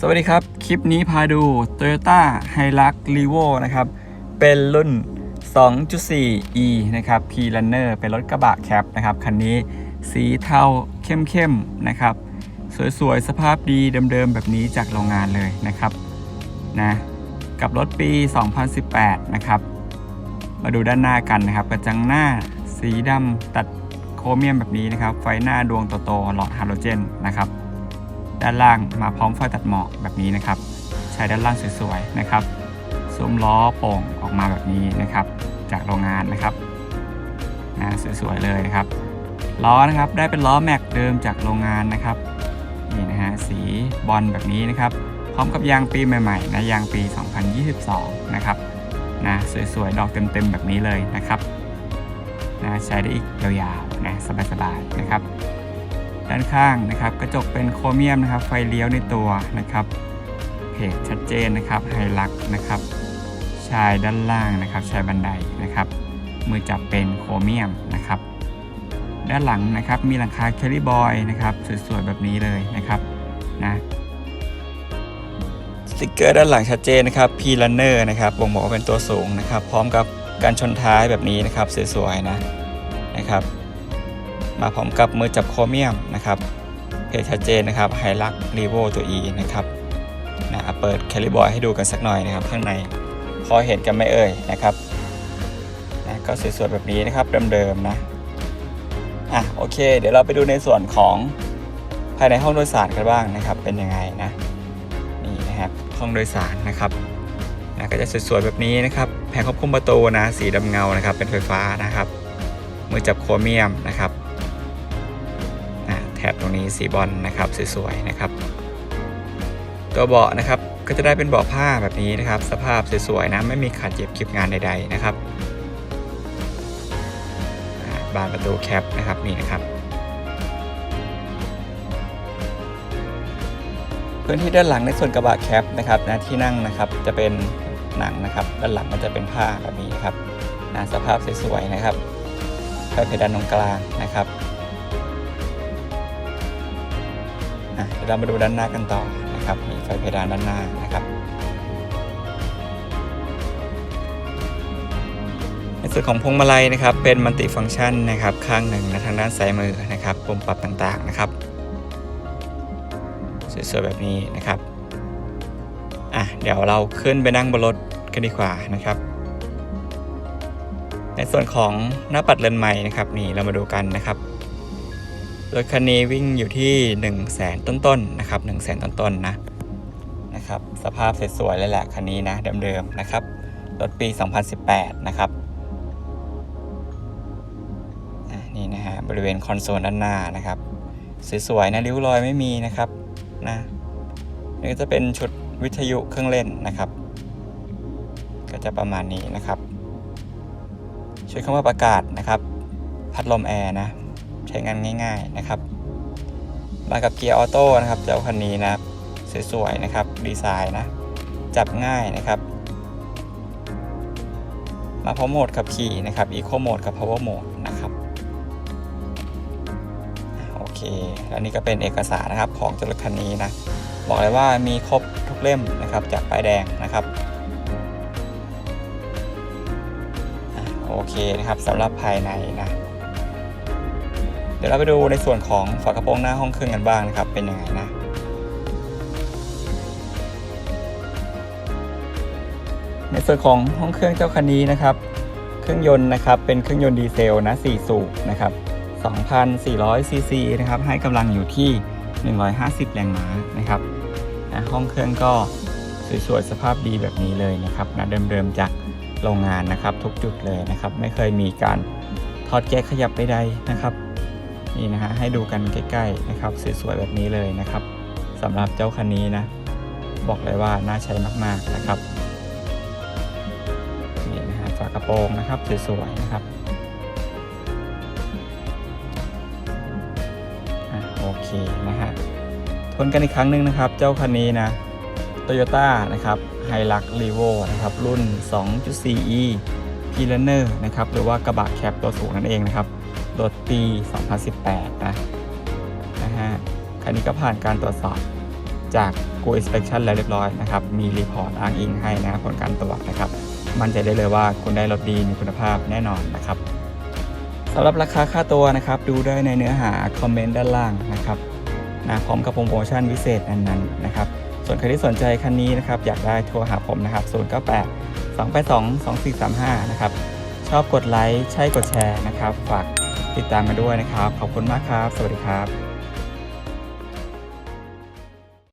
สวัสดีครับ คลิปนี้พาดู Toyota Hilux Revo นะครับ เป็นรุ่น 2.4e นะครับ P Runner เป็นรถกระบะแคปนะครับ คันนี้สีเทาเข้มๆนะครับ สวยๆ สภาพดีเดิมๆ แบบนี้จากโรงงานเลยนะครับนะ กับรถปี 2018 นะครับ มาดูด้านหน้ากันนะครับ กระจังหน้าสีดำตัดโครเมียมแบบนี้นะครับ ไฟหน้าดวงโตๆหลอดฮาโลเจนนะครับ ด้านล่างมาพร้อมไฟตัดหมอกแบบนี้นะครับ ใช้ด้านล่างสวยๆนะครับซุ้มล้อโป่งออกมาแบบนี้นะครับ จากโรงงานนะครับนะสวยๆเลยนะครับล้อนะครับได้เป็นล้อแม็กเดิมจากโรงงานนะครับนี่นะฮะสีบอลแบบนี้นะครับ พร้อมกับยางปีใหม่ๆนะยางปี 2022 นะครับนะสวยๆ ดอกเต็มๆ แบบนี้เลยนะครับนะใช้ได้อีกยาวๆนะสบายๆนะครับ ด้านข้างนะครับกระจกเป็นโครเมียมนะครับ ไฟเลี้ยวในตัวนะครับเพจชัดเจนนะครับไฮลักนะครับชายด้านล่างนะครับชายบันไดนะครับ มือจับเป็นโครเมียมนะครับ ด้านหลังนะครับมีหลังคาแคลิบอยนะครับสวยๆแบบนี้เลยนะครับนะ สติกเกอร์ด้านหลังชัดเจนนะครับ P Runner นะครับบ่งบอกว่าเป็นตัวสูงนะครับ พร้อมกับการชนท้ายแบบนี้นะครับสวยๆนะนะครับ มาพร้อมกับมือจับโครเมียมนะครับเพจชัดเจนนะครับไฮลักรีโวตัว E นะครับนะเปิดแคลิบอยให้ดูกันสักหน่อยนะครับ ข้างในพอเห็นกันไหมเอ่ยนะครับนะก็สวยๆแบบนี้นะครับเดิมๆนะอะโอเค เดี๋ยวเราไปดูในส่วนของภายในห้องโดยสารกันบ้างนะครับ เป็นยังไงนะ ห้องโดยสารนะครับนะก็จะสวยๆแบบนี้นะครับ แผงควบคุมประตูนะสีดำเงานะครับ เป็นไฟฟ้านะครับ มือจับโครเมียมนะครับอ่าแถบตรงนี้สีบอลนะครับสวยๆนะครับ ตัวเบาะนะครับก็จะได้เป็นเบาะผ้าแบบนี้นะครับ สภาพสวยๆนะไม่มีขาดเจ็บคลิปงานใดๆนะครับบานประตูแคปนะครับนี่นะครับ พื้นที่ด้านหลังในส่วนกระบะแคปนะครับนะที่นั่งนะครับจะเป็นหนังนะครับด้านหลังมันจะเป็นผ้าแบบนี้นะครับนะสภาพสวยๆนะครับไฟเพดานตรงกลางนะครับอะเดี๋ยวเรามาดูด้านหน้ากันต่อนะครับมีไฟเพดานด้านหน้านะครับในส่วนของพวงมาลัยนะครับเป็นมัลติฟังก์ชันนะครับข้างหนึ่งนะทางด้านซ้ายมือนะครับปุ่มปรับต่างๆนะครับ สวยๆแบบนี้นะครับอะเดี๋ยวเราขึ้นไปนั่งบนรถกันดีกว่านะครับ ในส่วนของหน้าปัดเรือนใหม่นะครับนี่เรามาดูกันนะครับรถคันนี้วิ่งอยู่ที่ 1 0 0 0 0แสนต้นๆนะครับ1 0 0 0 0แสนต้นๆนะนะครับสภาพสวยๆเลยแหละคันนี้นะเดิมๆนะครับรถปี 2018 นะครับนี่นะฮะบริเวณคอนโซลด้านหน้านะครับสวยๆนะริ้วรอยไม่มีนะครับ นะนี่ก็จะเป็นชุดวิทยุเครื่องเล่นนะครับ ก็จะประมาณนี้นะครับชุดคำว่าประกาศนะครับ พัดลมแอร์นะใช้งานง่าย ๆนะครับ มากับเกียร์ออโต้นะครับเจ้าคันนี้นะสวยๆนะครับดีไซน์นะจับง่ายนะครับ มาพร้อมโหมดขับขี่นะครับ Eco Mode กับ Power Mode นะครับอะ เคแล้วนี่ก็เป็นเอกสารนะครับของเจ้ารถคันนี้นะ บอกเลยว่ามีครบทุกเล่มนะครับจากป้ายแดงนะครับโอเคนะครับสำหรับภายในนะเดี๋ยวเราไปดูในส่วนของฝากระโปรงหน้าห้องเครื่องกันบ้างนะครับ เป็นยังไงนะในส่วนของห้องเครื่องเจ้าคันนี้นะครับ เครื่องยนต์นะครับเป็นเครื่องยนต์ดีเซลนะ4สูบนะครับ 2,400ซีซีนะครับ ให้กำลังอยู่ที่ 150 แรงม้านะครับนะห้องเครื่องก็สวยๆสภาพดีแบบนี้เลยนะครับนะเดิมๆจากโรงงานนะครับทุกจุดเลยนะครับ ไม่เคยมีการทอดแก้ขยับใดๆนะครับนี่นะฮะให้ดูกันใกล้ๆนะครับสวยๆแบบนี้เลยนะครับสำหรับเจ้าคันนี้นะ บอกเลยว่าน่าใช้มากๆนะครับนี่นะฮะฝากระโปรงนะครับสวยๆนะครับ โอเคนะฮะทวนกันอีกครั้งหนึ่งนะครับ เจ้าคันนี้นะ Toyota นะครับ h i l u x r e v o นะครับ รุ่น 2.4e p l a n e r นะครับ หรือว่ากระบะแคปตัวสูงนั่นเองนะครับรถปี 2018 นะนะฮะคันนี้ก็ผ่านการตรวจสอบจาก Go Inspection แล้วเรียบร้อยนะครับ มีรีพอร์ตอ้างอิงให้นะผลการตรวจนะครับ มั่นใจได้เลยว่าคุณได้รถดีมีคุณภาพแน่นอนนะครับ สำหรับราคาค่าตัวนะครับ ดูได้ในเนื้อหาคอมเมนต์ด้านล่างนะครับนะพร้อมกับโปรโมชั่นพิเศษนั้นๆนะครับ ส่วนใครที่สนใจคันนี้นะครับ อยากได้โทรหาผมนะครับ 098 282 2435 นะครับ ชอบกดไลค์ ใช่กดแชร์นะครับ ฝากติดตามมาด้วยนะครับ ขอบคุณมากครับ สวัสดีครับ